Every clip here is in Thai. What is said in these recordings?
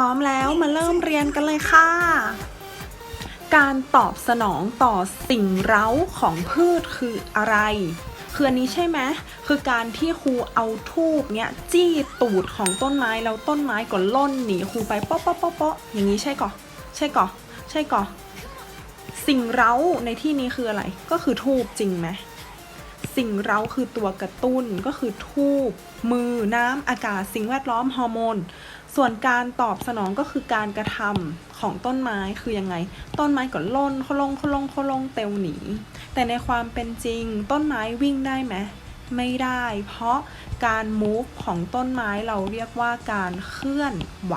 พร้อมแล้วมาเริ่มเรียนกันเลยค่ะ การตอบสนองต่อสิ่งเร้าของพืชคืออะไรคืออันนี้ใช่ไหมคือการที่ครูเอาทูบเนี้ยจี้ตูดของต้นไม้แล้วต้นไม้ก็ล่นหนีครูไปปาะเปาะเปาะเปาะอย่างนี้ใช่ก่อใช่ก่อใช่ก่อสิ่งเร้าในที่นี้คืออะไร ก็คือทูบจริงไหมสิ่งเร้าคือตัวกระตุ้นก็คือทูบมือน้ำอากาศสิ่งแวดล้อมฮอร์โมน ส่วนการตอบสนองก็คือการกระทำของต้นไม้คือยังไง ต้นไม้ก็ล่นเขาลงเขาลงเขาลงเตวหนี แต่ในความเป็นจริงต้นไม้วิ่งได้ไหมไม่ได้ เพราะการ move ของต้นไม้เราเรียกว่าการเคลื่อนไหว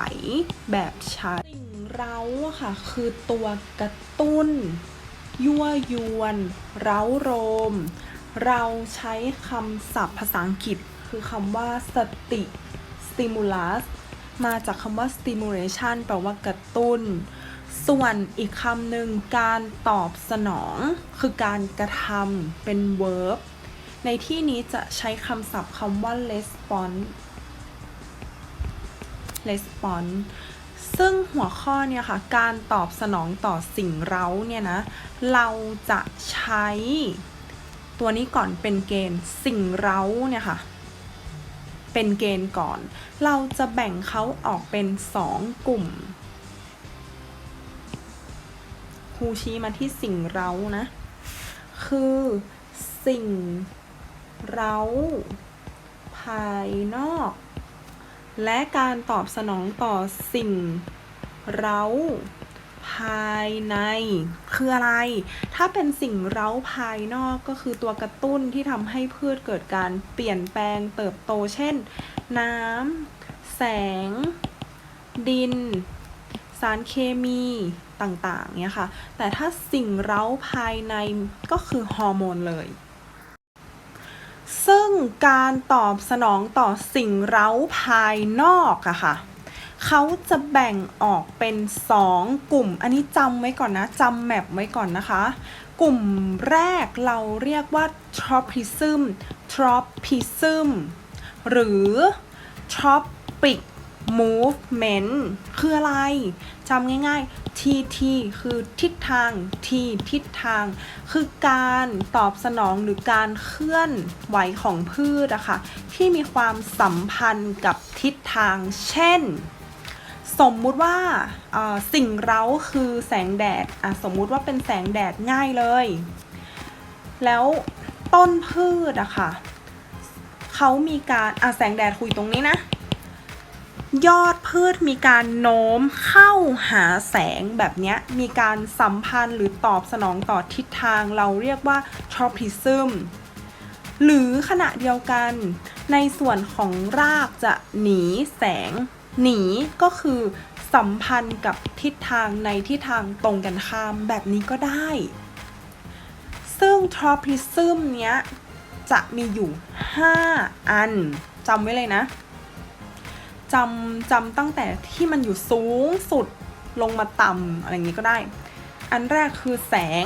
แบบช้าสิ่งเร้าค่ะ คือตัวกระตุ้น ยั่วยวน เร้าโรม เราใช้คำศัพท์ภาษาอังกฤษ คือคำว่าสติ stimulus มาจากคำว่า stimulation แปลว่ากระตุ้น ส่วนอีกคำหนึ่งการตอบสนอง คือการกระทำเป็น verb ในที่นี้จะใช้คำศัพท์คำว่า response response ซึ่งหัวข้อเนี่ยค่ะ การตอบสนองต่อสิ่งเร้าเนี่ยนะ เราจะใช้ตัวนี้ก่อนเป็นเกณฑ์สิ่งเร้าเนี่ยค่ะ เป็นเกณฑ์ก่อน เราจะแบ่งเขาออกเป็นสองกลุ่มครูชี้มาที่สิ่งเร้านะ คือสิ่งเร้า ภายนอก และการตอบสนองต่อสิ่งเร้า ภายใน คืออะไร ถ้าเป็นสิ่งเร้าภายนอกก็คือตัวกระตุ้นที่ทำให้พืชเกิดการเปลี่ยนแปลงเติบโต เช่น น้ำแสง ดิน สารเคมีต่างๆเนี่ยค่ะ แต่ถ้าสิ่งเร้าภายในก็คือฮอร์โมนเลยซึ่งการตอบสนองต่อสิ่งเร้าภายนอกอะค่ะ เขาจะแบ่งออกเป็น 2 กลุ่ม อันนี้จำไว้ก่อนนะจำแมปไว้ก่อนนะคะ กลุ่มแรกเราเรียกว่า tropism tropism หรือ tropic movement คืออะไรจำง่ายๆ TT คือทิศทาง T ทิศทาง คือการตอบสนองหรือการเคลื่อนไหวของพืชอะค่ะที่มีความสัมพันธ์กับทิศทาง เช่น สมมุติว่าสิ่งเร้าคือแสงแดดสมมุติว่าเป็นแสงแดดง่ายเลย แล้วต้นพืชอะค่ะเขามีการแสงแดดคุยตรงนี้นะ ยอดพืชมีการโน้มเข้าหาแสงแบบเนี้ยมีการสัมพันธ์หรือตอบสนองต่อทิศทางเราเรียกว่า tropism หรือขณะเดียวกันในส่วนของรากจะหนีแสง หนีก็คือสัมพันธ์กับทิศทางในทิศทางตรงกันข้ามแบบนี้ก็ได้ ซึ่ง tropism เนี้ยจะมีอยู่ 5 อันจำไว้เลยนะจำจำตั้งแต่ที่มันอยู่สูงสุดลงมาต่ำอะไรอย่างนี้ก็ได้ อันแรกคือแสง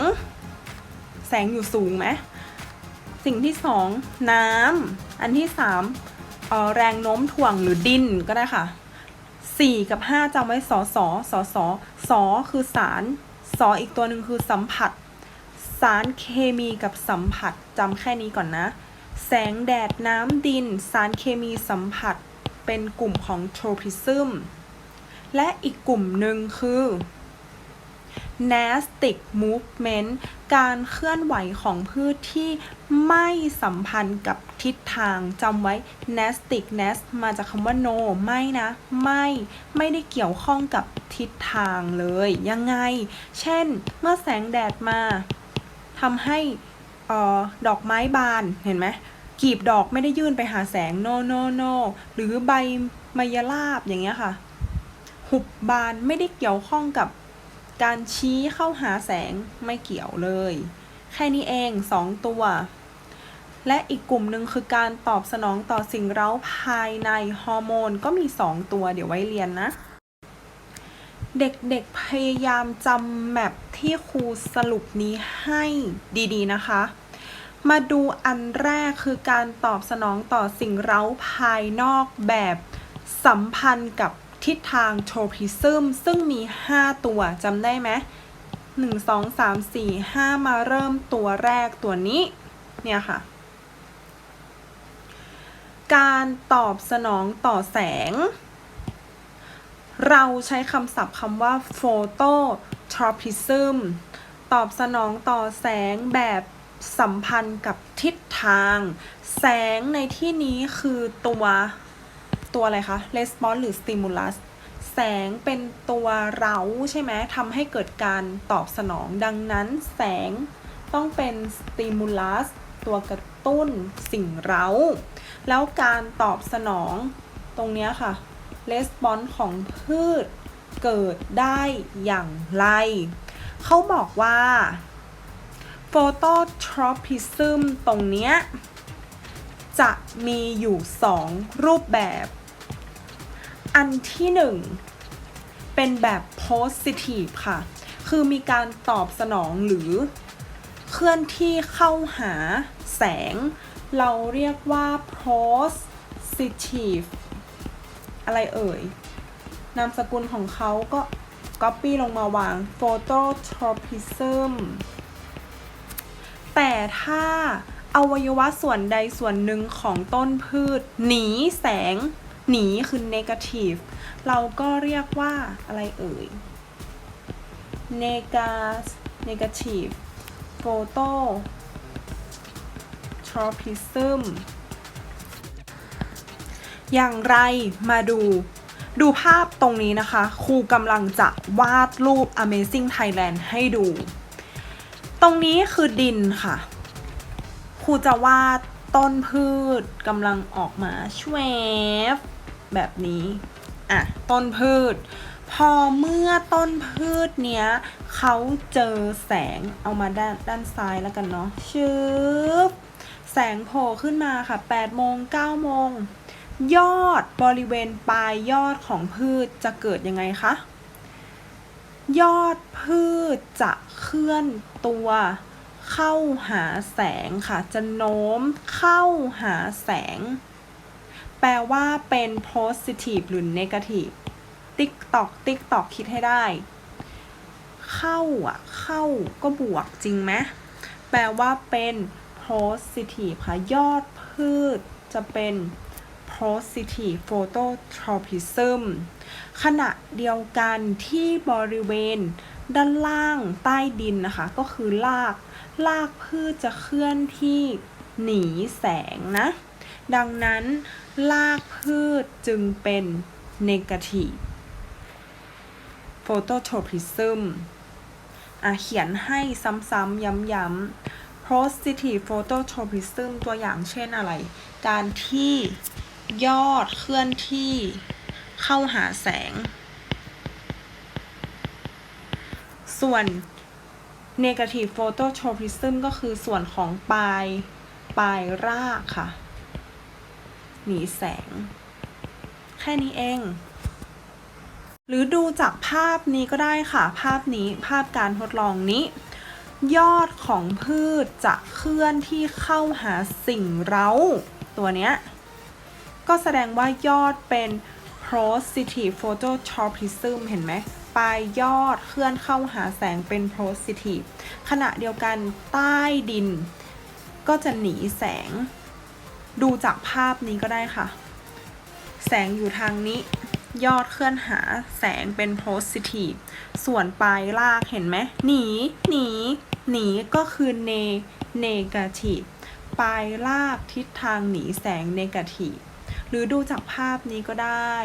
แสงอยู่สูงไหมสิ่งที่สองน้ำอันที่สามแรงโน้มถ่วงหรือดินก็ได้ค่ะ สี่กับห้าจำไว้สอสอสอสอสอคือสารสออีกตัวหนึ่งคือสัมผัส สารเคมีกับสัมผัสจำแค่นี้ก่อนนะ แสงแดดน้ำดิน สารเคมีสัมผัสเป็นกลุ่มของ tropism และอีกกลุ่มหนึ่งคือ nastic movement การเคลื่อนไหวของพืชที่ ไม่สัมพันธ์กับทิศทางจำไว้ nastic nas มาจากคำว่า no ไม่นะ ไม่ ไม่ได้เกี่ยวข้องกับทิศทางเลย ยังไง เช่น เมื่อแสงแดดมาทำให้ออดอกไม้บาน เห็นไหมกีบดอกไม่ได้ยื่นไปหาแสง no no no หรือใบมายลาบอย่างเงี้ยค่ะ หุบบานไม่ได้เกี่ยวข้องกับการชี้เข้าหาแสงไม่เกี่ยวเลย แค่นี้เองสองตัว และอีกกลุ่มหนึ่งคือการตอบสนองต่อสิ่งเร้าภายในฮอร์โมนก็มีสองตัวเดี๋ยวไว้เรียนนะ เด็กๆพยายามจำแมปที่ครูสรุปนี้ให้ดีๆนะคะ มาดูอันแรกคือการตอบสนองต่อสิ่งเร้าภายนอกแบบสัมพันธ์กับทิศทางโทรพิซึมซึ่งมี 5 ตัวจำได้ไหมหนึ่งสองสามสี่ห้ามาเริ่มตัวแรกตัวนี้ เนี่ยค่ะ การตอบสนองต่อแสง เราใช้คำศัพท์คำว่า phototropism ตอบสนองต่อแสงแบบสัมพันธ์กับทิศทาง แสงในที่นี้คือตัวตัวอะไรคะ response หรือ stimulus แสงเป็นตัวเร้าใช่ไหมทำให้เกิดการตอบสนอง ดังนั้นแสงต้องเป็น stimulus ตัวกระตุ้นสิ่งเร้า แล้วการตอบสนองตรงนี้ค่ะ response ของพืชเกิดได้อย่างไร เขาบอกว่า phototropism ตรงเนี้ยจะมีอยู่ 2 รูปแบบ อันที่ 1 เป็นแบบ positive ค่ะ คือมีการตอบสนองหรือเคลื่อนที่เข้าหาแสง เราเรียกว่า positive อะไรเอ่ย นามสกุลของเขาก็ copy ลงมาวาง phototropism แต่ถ้าอวัยวะส่วนใดส่วนหนึ่งของต้นพืช หนีแสง หนีคือ negative เราก็เรียกว่าอะไรเอ่ย nega negative photo tropism อย่างไรมาดู ดูภาพตรงนี้นะคะ ครูกำลังจะวาดรูป Amazing Thailand ให้ดู ตรงนี้คือดินค่ะ ครูจะวาดต้นพืชกำลังออกมาชวบแบบนี้ อะ ต้นพืช พอเมื่อต้นพืชเนี้ยเขาเจอแสงเอามาด้านด้านซ้ายแล้วกันเนาะชึบ แสงโผล่ขึ้นมาค่ะ8โมง9โมง ยอดบริเวณปลายยอดของพืชจะเกิดยังไงคะ ยอดพืชจะเคลื่อนตัวเข้าหาแสงค่ะ จะโน้มเข้าหาแสง แปลว่าเป็น positive หรือ negative ติ๊กตอกติ๊กตอกคิดให้ได้ เข้าอะ เข้าก็บวกจริงไหมแปลว่าเป็น positive ค่ะ ยอดพืชจะเป็น positive phototropism ขณะเดียวกันที่บริเวณด้านล่างใต้ดินนะคะ ก็คือรากรากพืชจะเคลื่อนที่หนีแสงนะ ดังนั้นรากพืชจึงเป็น negative phototropism อะเขียนให้ซ้ำๆย้ำๆ positive phototropism ตัวอย่างเช่นอะไร การที่ยอดเคลื่อนที่เข้าหาแสง ส่วน negative phototropism ก็คือส่วนของปลายปลายรากค่ะ หนีแสง แค่นี้เอง หรือดูจากภาพนี้ก็ได้ค่ะ ภาพนี้ภาพการทดลองนี้ ยอดของพืชจะเคลื่อนที่เข้าหาสิ่งเร้า ตัวเนี้ย ก็แสดงว่ายอดเป็น positive phototropism เห็นไหมปลายยอดเคลื่อนเข้าหาแสงเป็น positive ขณะเดียวกันใต้ดิน ก็จะหนีแสง ดูจากภาพนี้ก็ได้ค่ะ แสงอยู่ทางนี้ ยอดเคลื่อนหาแสงเป็น positive ส่วนปลายรากเห็นไหมหนีหนีหนีก็คือ ne negative ปลายรากทิศทางหนีแสง negative หรือดูจากภาพนี้ก็ได้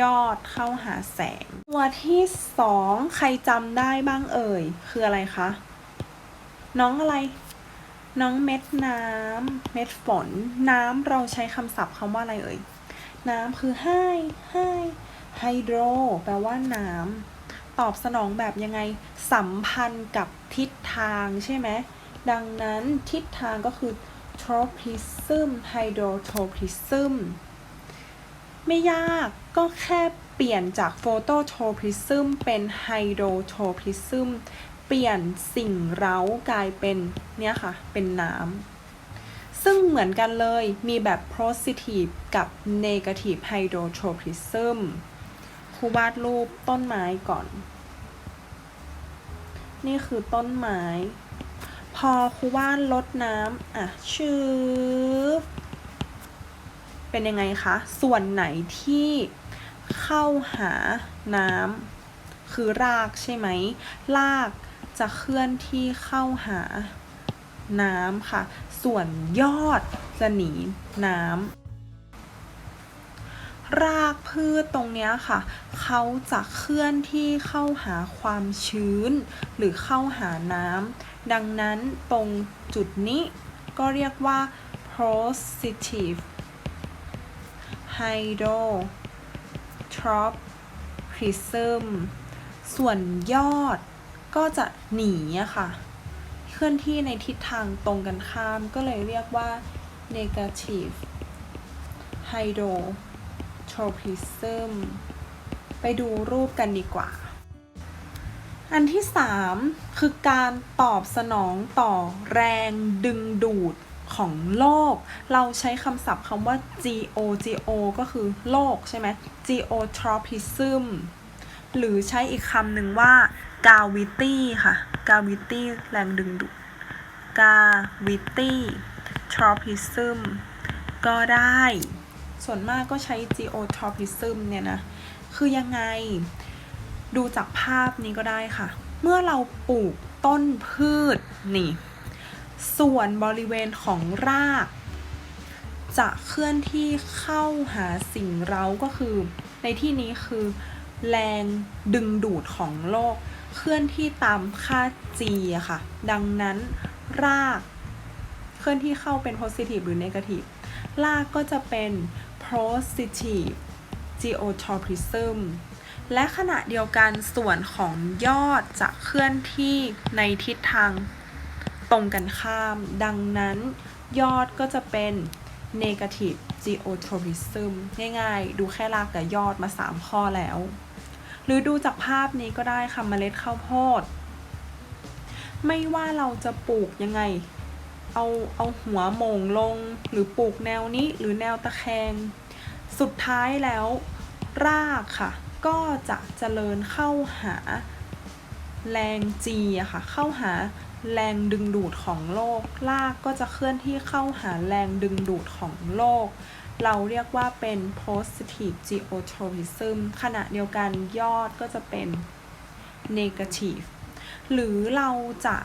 ยอดเข้าหาแสง ตัวที่สองใครจำได้บ้างเอ่ย คืออะไรคะ น้องอะไร น้องเม็ดน้ำเม็ดฝน น้ำเราใช้คำศัพท์คำว่าอะไรเอ่ย น้ำคือให้ให้ไฮโดรแปลว่าน้ำตอบสนองแบบยังไงสัมพันธ์กับทิศทางใช่ไหม ดังนั้นทิศทางก็คือ tropism hydrotropism ไม่ยากก็แค่เปลี่ยนจาก phototropism เป็น hydrotropism เปลี่ยนสิ่งเร้ากลายเป็นเนี่ยค่ะ เป็นน้ำ ซึ่งเหมือนกันเลยมีแบบ positive กับ negative hydrotropism ครูวาดรูปต้นไม้ก่อน นี่คือต้นไม้ พอครูวาดลดน้ำอะชืบเป็นยังไงคะ ส่วนไหนที่เข้าหาน้ำคือรากใช่ไหม รากจะเคลื่อนที่เข้าหา น้ำค่ะ ส่วนยอดจะหนีน้ำรากพืชตรงนี้ค่ะ เขาจะเคลื่อนที่เข้าหาความชื้น หรือเข้าหาน้ำดังนั้นตรงจุดนี้ก็เรียกว่า positive hydrotropism ส่วนยอดก็จะหนีอะค่ะ เคลื่อนที่ในทิศทางตรงกันข้าม ก็เลยเรียกว่า negative hydrotropism ไปดูรูปกันดีกว่า อันที่ 3 คือการตอบสนองต่อแรงดึงดูดของโลก เราใช้คำศัพท์คำว่า geo geo ก็คือโลกใช่ไหม geotropism หรือใช้อีกคำหนึ่งว่า gravity ค่ะ gravity แรงดึงดูด gravity tropism ก็ได้ ส่วนมากก็ใช้ geotropism เนี่ยนะ คือยังไง ดูจากภาพนี้ก็ได้ค่ะ เมื่อเราปลูกต้นพืชนี่ ส่วนบริเวณของราก จะเคลื่อนที่เข้าหาสิ่งเร้าก็คือ ในที่นี้คือแรงดึงดูดของโลก เคลื่อนที่ตามค่า g อะค่ะ ดังนั้นรากเคลื่อนที่เข้าเป็น positive หรือ negative รากก็จะเป็น positive geotropism และขณะเดียวกันส่วนของยอดจะเคลื่อนที่ในทิศทางตรงกันข้าม ดังนั้นยอดก็จะเป็น negative geotropism ง่ายๆ ดูแค่รากกับยอดมา 3 ข้อแล้ว หรือดูจากภาพนี้ก็ได้ค่ะเมล็ดข้าวโพด ไม่ว่าเราจะปลูกยังไง เอาเอาหัวมงลง หรือปลูกแนวนี้หรือแนวตะแคง สุดท้ายแล้ว รากค่ะ ก็จะเจริญเข้าหาแรงจีอะค่ะ เข้าหาแรงดึงดูดของโลก รากก็จะเคลื่อนที่เข้าหาแรงดึงดูดของโลก เราเรียกว่าเป็น positive geotourism ขณะเดียวกันยอดก็จะเป็น negative หรือเราจะ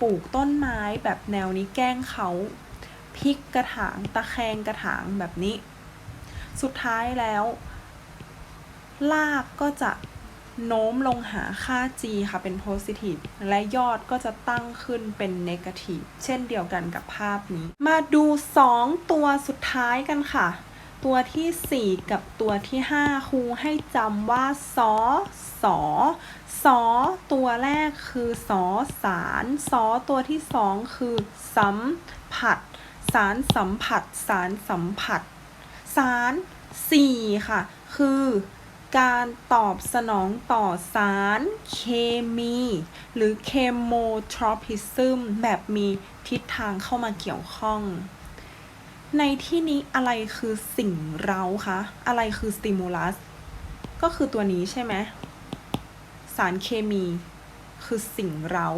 ปลูกต้นไม้แบบแนวนี้แกล้งเขาพลิกกระถางตะแคงกระถางแบบนี้ สุดท้ายแล้ว ลากก็จะ โน้มลงหาค่า g ค่ะเป็น positive และยอดก็จะตั้งขึ้นเป็น negative เช่นเดียวกันกับภาพนี้ มาดู 2 ตัวสุดท้ายกันค่ะ ตัวที่ 4 กับตัวที่ 5 ครูให้จำว่าสอสอสอตัวแรกคือสอสารสอตัวที่ 2 คือสัมผัส สารสัมผัส สารสัมผัส สาร 4 ค่ะ คือ การตอบสนองต่อสารเคมี หรือ chemotropism แบบมีทิศทางเข้ามาเกี่ยวข้อง ในที่นี้อะไรคือสิ่งเร้าคะ อะไรคือ stimulus ก็คือตัวนี้ใช่ไหม สารเคมีคือสิ่งเร้า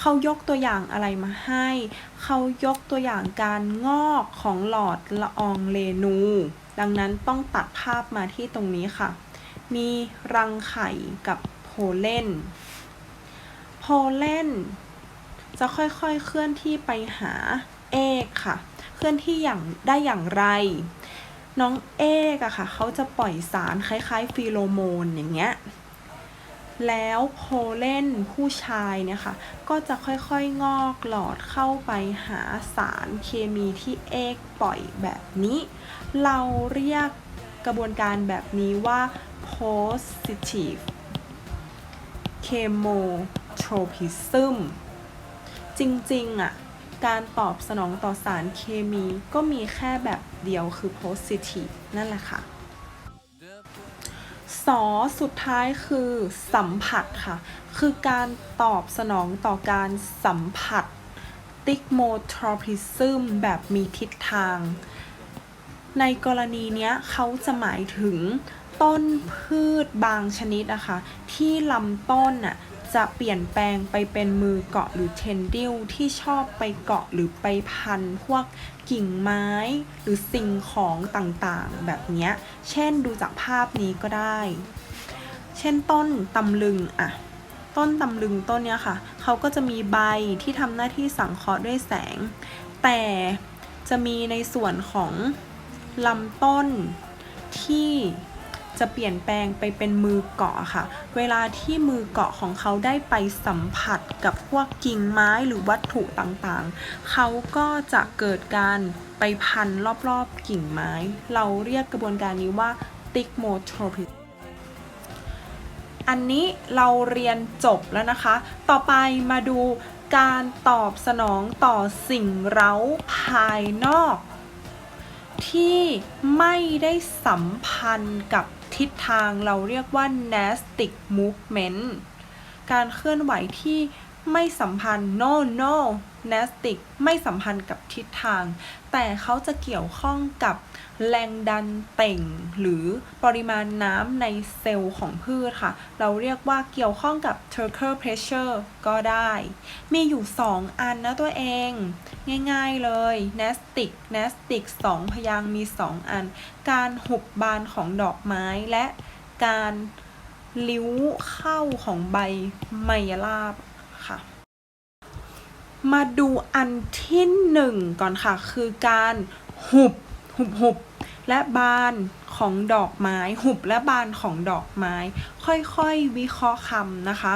เขายกตัวอย่างอะไรมาให้ เขายกตัวอย่างการงอกของหลอดละอองเรนู ดังนั้นต้องตัดภาพมาที่ตรงนี้ค่ะ มีรังไข่กับโพเลนโพเลนจะค่อยๆเคลื่อนที่ไปหาเอกค่ะ เคลื่อนที่อย่างได้อย่างไร น้องเอกอะค่ะเขาจะปล่อยสารคล้ายๆฟีโรโมนอย่างเงี้ย แล้วโพเลนผู้ชายเนี่ยค่ะ ก็จะค่อยๆงอกหลอดเข้าไปหาสารเคมีที่เอกปล่อยแบบนี้ เราเรียกกระบวนการแบบนี้ว่า positive chemotropism จริงๆอะการตอบสนองต่อสารเคมีก็มีแค่แบบเดียวคือ positive นั่นแหละค่ะสอสุดท้ายคือสัมผัสค่ะ คือการตอบสนองต่อการสัมผัส stigmotropism แบบมีทิศทาง ในกรณีเนี้ยเขาจะหมายถึง ต้นพืชบางชนิดนะคะที่ลำต้นน่ะจะเปลี่ยนแปลงไปเป็นมือเกาะหรือเทนดิลที่ชอบไปเกาะหรือไปพันพวกกิ่งไม้หรือสิ่งของต่างๆ แบบนี้เช่นดูจากภาพนี้ก็ได้ เช่นต้นตำลึงอะต้นตำลึงต้นเนี้ยค่ะ เขาก็จะมีใบที่ทำหน้าที่สังเคราะห์ด้วยแสง แต่จะมีในส่วนของลำต้นที่ จะเปลี่ยนแปลงไปเป็นมือเกาะค่ะ เวลาที่มือเกาะของเขาได้ไปสัมผัสกับพวกกิ่งไม้หรือวัตถุต่างๆ เขาก็จะเกิดการไปพันรอบๆกิ่งไม้ เราเรียกกระบวนการนี้ว่า stigmatosis อันนี้เราเรียนจบแล้วนะคะ ต่อไปมาดูการตอบสนองต่อสิ่งเร้าภายนอก ที่ไม่ได้สัมพันธ์กับ ทิศทางเราเรียกว่า nastic movement การเคลื่อนไหวที่ไม่สัมพันธ์ no no nastic ไม่สัมพันธ์กับทิศทาง แต่เขาจะเกี่ยวข้องกับ แรงดันเต่ง หรือปริมาณน้ำในเซลล์ของพืชค่ะ เราเรียกว่าเกี่ยวข้องกับ Turker pressure ก็ได้ มีอยู่ 2 อันนะตัวเอง ง่ายๆเลย nastic nastic 2 พยางมี 2 อัน การหุบบานของดอกไม้และการลิ้วเข้าของใบไมยราบค่ะ มาดูอันที่หนึ่งก่อนค่ะ คือการหุบหุบหุบ และบานของดอกไม้ หุบและบานของดอกไม้ ค่อยๆวิเคราะห์คำนะคะ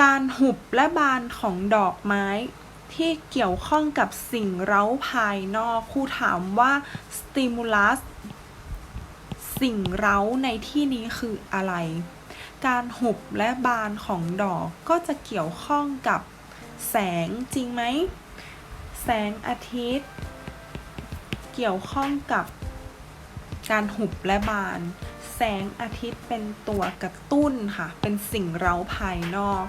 การหุบและบานของดอกไม้ ที่เกี่ยวข้องกับสิ่งเร้าภายนอกครูถามว่า stimulus สิ่งเร้าในที่นี้คืออะไร การหุบและบานของดอกก็จะเกี่ยวข้องกับแสงจริงไหม แสงอาทิตย์ เกี่ยวข้องกับการหุบและบาน แสงอาทิตย์เป็นตัวกระตุ้นค่ะ เป็นสิ่งเร้าภายนอก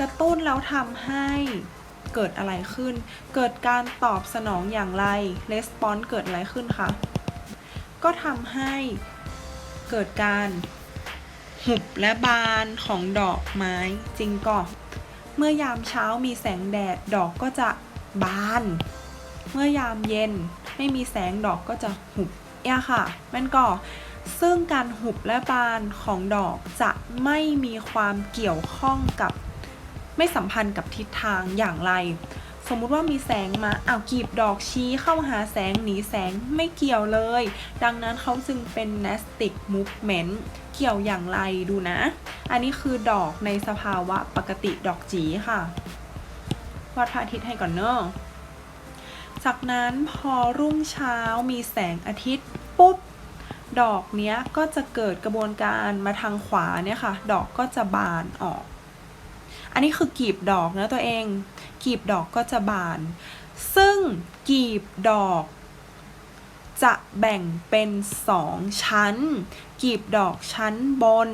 กระตุ้นแล้วทำให้เกิดอะไรขึ้น เกิดการตอบสนองอย่างไร response เกิดอะไรขึ้นคะก็ทำให้เกิดการหุบและบานของดอกไม้จริงก่อเมื่อยามเช้ามีแสงแดดดอกก็จะบาน เมื่อยามเย็น ไม่มีแสงดอกก็จะหุบเนี่ยค่ะม่นก่อซึ่งการหุบและบานของดอกจะไม่มีความเกี่ยวข้องกับไม่สัมพันธ์กับทิศทางอย่างไร สมมุติว่ามีแสงมาเอากีบดอกชี้เข้าหาแสงหนีแสงไม่เกี่ยวเลย ดังนั้นเขาจึงเป็น nastic movement เกี่ยวอย่างไรดูนะ อันนี้คือดอกในสภาวะปกติดอกจีค่ะวาดพระอาทิตย์ให้ก่อนเนอะ จากนั้นพอรุ่งเช้ามีแสงอาทิตย์ปุ๊บดอกเนี้ยก็จะเกิดกระบวนการมาทางขวาเนี่ยค่ะ ดอกก็จะบานออก อันนี้คือกีบดอกนะตัวเอง กีบดอกก็จะบาน ซึ่งกีบดอก จะแบ่งเป็นสองชั้น กีบดอกชั้นบน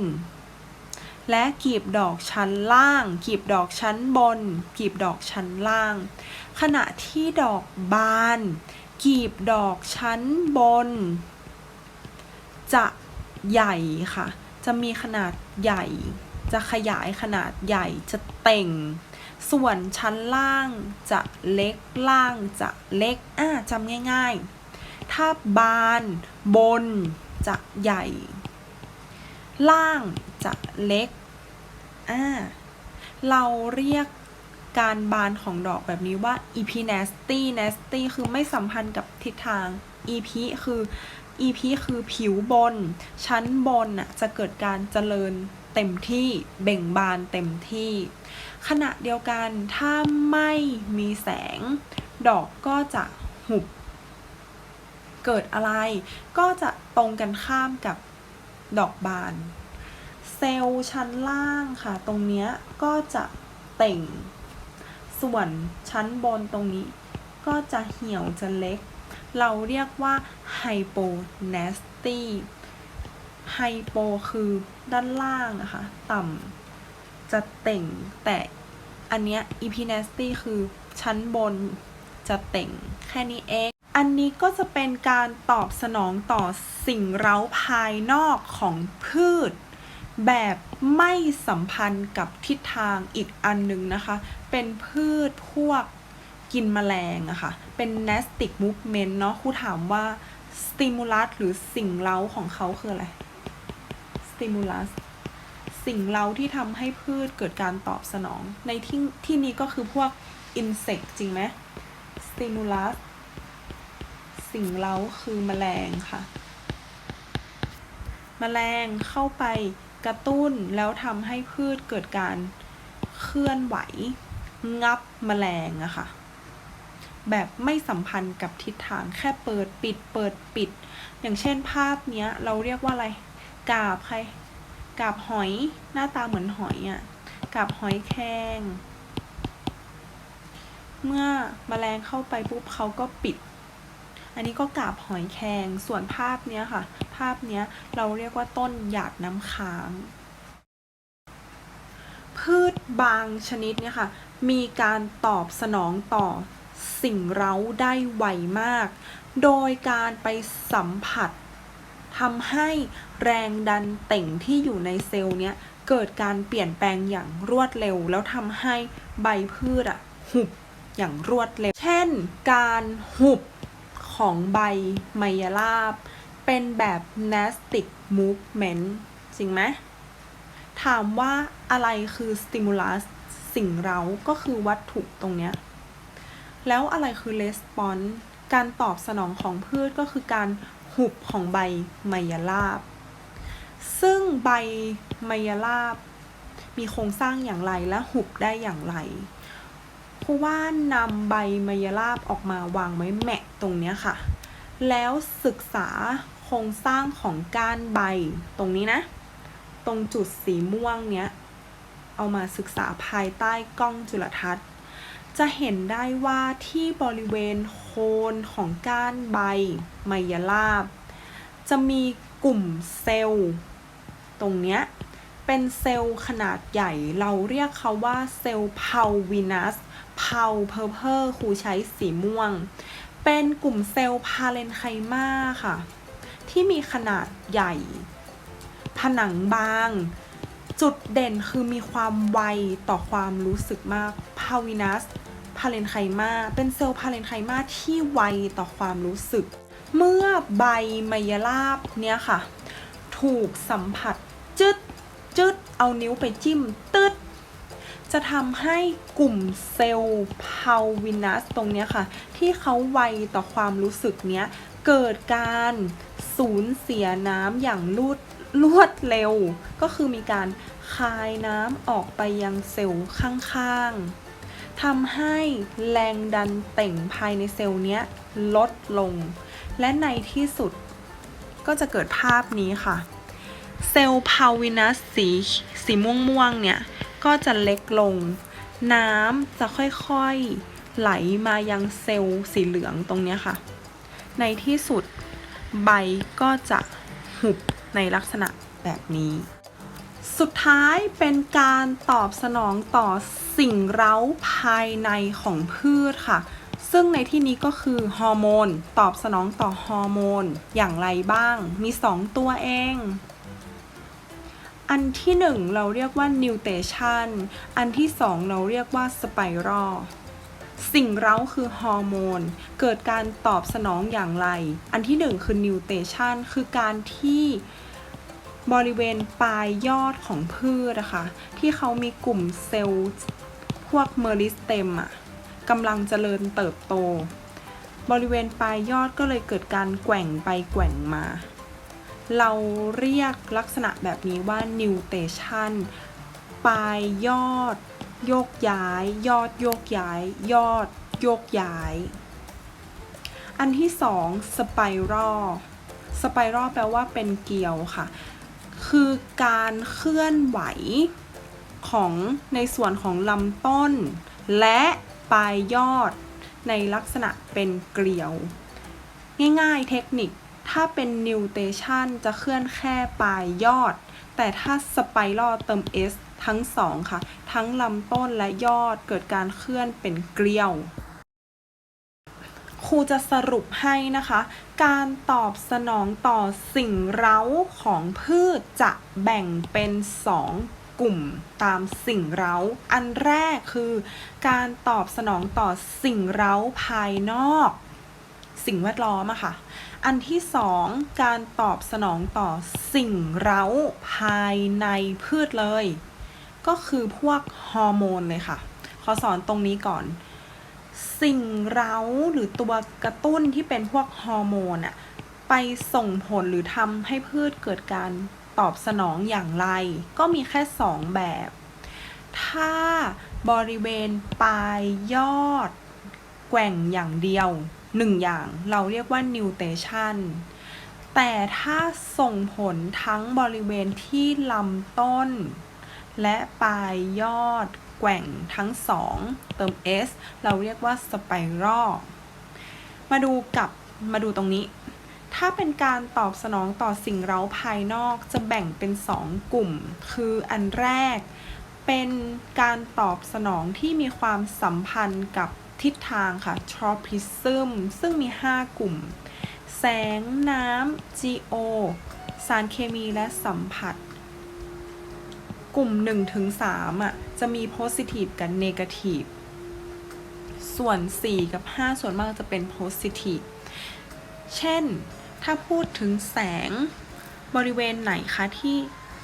และกีบดอกชั้นล่าง กีบดอกชั้นบน กีบดอกชั้นล่าง ขณะที่ดอกบาน กีบดอกชั้นบน จะใหญ่ค่ะ จะมีขนาดใหญ่ จะขยายขนาดใหญ่ จะเต่ง ส่วนชั้นล่างจะเล็กล่างจะเล็กอ่าจำง่ายๆ ถ้าบานบนจะใหญ่ ล่างจะเล็กอ่าเราเรียก การบานของดอกแบบนี้ว่า epinasty nasty คือไม่สัมพันธ์กับทิศทาง ep คือ ep คือผิวบน ชั้นบนน่ะจะเกิดการเจริญเต็มที่เบ่งบานเต็มที่ ขณะเดียวกันถ้าไม่มีแสง ดอกก็จะหุบ เกิดอะไร ก็จะตรงกันข้ามกับดอกบาน เซลล์ชั้นล่างค่ะ ตรงเนี้ยก็จะเต่ง ส่วนชั้นบนตรงนี้ ก็จะเหี่ยวจะเล็ก เราเรียกว่าไฮโปเนสตี้ไฮโปคือด้านล่างนะคะต่ำจะเต่ง แต่อันเนี้ยอีพีเนสตี้คือชั้นบนจะเต่งแค่นี้เอง อันนี้ก็จะเป็นการตอบสนองต่อสิ่งเร้าภายนอกของพืช แบบไม่สัมพันธ์กับทิศทางอีกอันหนึ่งนะคะ เป็นพืชพวกกินแมลงอะคะ่ะ เป็น nestic movement เนาะครูถามว่า stimulus หรือสิ่งเร้าของเขาคืออะไร stimulus สิ่งเร้าที่ทำให้พืชเกิดการตอบสนอง ในที่ที่นี้ก็คือพวก insect จริงไหม stimulus สิ่งเร้าคือแมลงค่ะแมลงเข้าไป กระตุ้นแล้วทำให้พืชเกิดการเคลื่อนไหว งับแมลงอะค่ะแบบไม่สัมพันธ์กับทิศทางแค่เปิดปิด เปิดปิด อย่างเช่นภาพเนี้ย เราเรียกว่าอะไร กาบใคร กาบหอยหน้าตาเหมือนหอยอะกาบหอยแครงเมื่อแมลงเข้าไปปุ๊บเขาก็ปิด อันนี้ก็กาบหอยแครงส่วนภาพเนี้ยค่ะ ภาพเนี้ยเราเรียกว่าต้นหยาดน้ำค้าง พืชบางชนิดเนี่ยค่ะ มีการตอบสนองต่อสิ่งเร้าได้ไวมาก โดยการไปสัมผัสทำให้แรงดันเต่งที่อยู่ในเซลล์เนี้ยเกิดการเปลี่ยนแปลงอย่างรวดเร็ว แล้วทำให้ใบพืชอะหุบอย่างรวดเร็ว เช่น การหุบ ของใบไมยลาบ เป็นแบบ nastic movement จริงไหมถามว่าอะไรคือ stimulus สิ่งเราก็คือวัตถุตรงเนี้ย แล้วอะไรคือ response การตอบสนองของพืชก็คือการหุบของใบไมยลาบ ซึ่งใบไมยลาบ มีโครงสร้างอย่างไรและหุบได้อย่างไร เพราะว่านำใบไมยลาบออกมาวางไว้แมะตรงเนี้ยค่ะ แล้วศึกษาโครงสร้างของก้านใบตรงนี้นะ ตรงจุดสีม่วงเนี้ย เอามาศึกษาภายใต้กล้องจุลทรรศน์ จะเห็นได้ว่าที่บริเวณโคนของก้านใบไมยลาบ จะมีกลุ่มเซลล์ ตรงเนี้ย เป็นเซลล์ขนาดใหญ่ เราเรียกเขาว่าเซลล์พาววินัสพาวเพอร์เพอร์ครูใช้สีม่วง เป็นกลุ่มเซลล์พาเลนไคมาค่ะ ที่มีขนาดใหญ่ ผนังบาง จุดเด่นคือมีความไวต่อความรู้สึกมากพาวินัสพาเลนไคมาเป็นเซลล์พาเลนไคมาที่ไวต่อความรู้สึก เมื่อใบไมยลาบเนี่ยค่ะ ถูกสัมผัสจึด จึดเอานิ้วไปจิ้มตึดจะทำให้กลุ่มเซลล์พาวินัสตรงเนี้ยค่ะ ที่เขาไวต่อความรู้สึกเนี้ย เกิดการสูญเสียน้ำอย่างรวดรวดเร็ว ก็คือมีการคายน้ำออกไปยังเซลล์ข้างๆทำให้แรงดันเต่งภายในเซลล์เนี้ยลดลง และในที่สุดก็จะเกิดภาพนี้ค่ะ เซลล์พาวินัสสีสีม่วงๆเนี่ย ก็จะเล็กลง น้ำจะค่อยๆไหลมายังเซลล์สีเหลืองตรงนี้ค่ะ ในที่สุดใบก็จะหุบในลักษณะแบบนี้ สุดท้ายเป็นการตอบสนองต่อสิ่งเร้าภายในของพืชค่ะ ซึ่งในที่นี้ก็คือฮอร์โมน ตอบสนองต่อฮอร์โมน อย่างไรบ้าง มี 2 ตัวเอง อันที่ 1 เราเรียกว่า nutation อันที่ 2 เราเรียกว่า spiral สิ่งเร้าคือฮอร์โมน เกิดการตอบสนองอย่างไร อันที่ 1 คือ nutation คือการที่บริเวณปลายยอดของพืชนะคะที่เขามีกลุ่มเซลล์พวกเมอริสเต็มอะกำลังเจริญเติบโต บริเวณปลายยอดก็เลยเกิดการแกว่งไปแกว่งมา เราเรียกลักษณะแบบนี้ว่า nutation ปลายยอด โยกย้าย ยอดโยกย้าย ยอด โยกย้าย อันที่สองสไปรัลสไปรัลแปลว่าเป็นเกลียวค่ะ คือการเคลื่อนไหวของในส่วนของลำต้น และปลายยอดในลักษณะเป็นเกลียว ง่ายๆเทคนิค ถ้าเป็น nutation จะเคลื่อนแค่ปลายยอด แต่ถ้า spiral เติม s ทั้งสองค่ะ ทั้งลำต้นและยอดเกิดการเคลื่อนเป็นเกลียวคครูจะสรุปให้นะคะ การตอบสนองต่อสิ่งเร้าของพืชจะแบ่งเป็น 2กลุ่มตามสิ่งเร้า อันแรกคือการตอบสนองต่อสิ่งเร้าภายนอก สิ่งแวดล้อมอะค่ะ อันที่สองการตอบสนองต่อสิ่งเร้าภายในพืชเลย ก็คือพวกฮอร์โมนเลยค่ะ ขอสอนตรงนี้ก่อน สิ่งเร้าหรือตัวกระตุ้นที่เป็นพวกฮอร์โมนอะไปส่งผลหรือทำให้พืชเกิดการตอบสนองอย่างไร ก็มีแค่สองแบบ ถ้าบริเวณปลายยอด แกว่งอย่างเดียว หนึ่งอย่างเราเรียกว่า nutation แต่ถ้าส่งผลทั้งบริเวณที่ลำต้น และปลายยอดแกว่งทั้งสองเติม s เราเรียกว่า spiral มาดูกับมาดูตรงนี้ ถ้าเป็นการตอบสนองต่อสิ่งเร้าภายนอกจะแบ่งเป็น 2 กลุ่ม คืออันแรกเป็นการตอบสนองที่มีความสัมพันธ์กับ ทิศทางค่ะ tropism ซึ่งมี 5 กลุ่ม แสง น้ำ geo สารเคมีและสัมผัส กลุ่ม1ถึง3อะ จะมี positive กับ negative ส่วน 4 กับ 5 ส่วนมากจะเป็น positive เช่น ถ้าพูดถึงแสงบริเวณไหนคะที่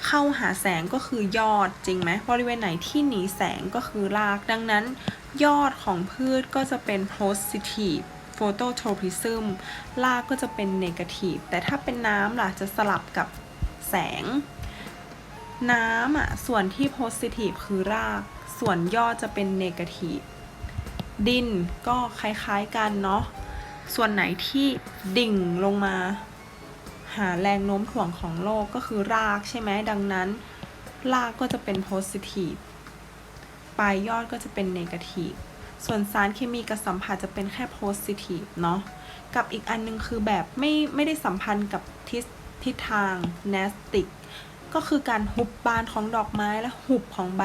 เข้าหาแสงก็คือยอดจริงไหมบริเวณไหนที่หนีแสงก็คือราก ดังนั้น ยอดของพืชก็จะเป็น positive phototropism รากก็จะเป็น negative แต่ถ้าเป็นน้ำล่ะจะสลับกับแสง น้ำอะส่วนที่ positive คือราก ส่วนยอดจะเป็น negative ดินก็คล้ายๆกันเนาะส่วนไหนที่ดิ่งลงมา หาแรงโน้มถ่วงของโลกก็คือรากใช่ไหมดังนั้น รากก็จะเป็น positive ปลายยอดก็จะเป็น negative ส่วนสารเคมีกับสัมผัสจะเป็นแค่ positive เนาะกับอีกอันนึงคือแบบไม่ไม่ได้สัมพันธ์กับทิศทิศทาง nastic ก็คือการหุบ บานของดอกไม้และหุบของใบ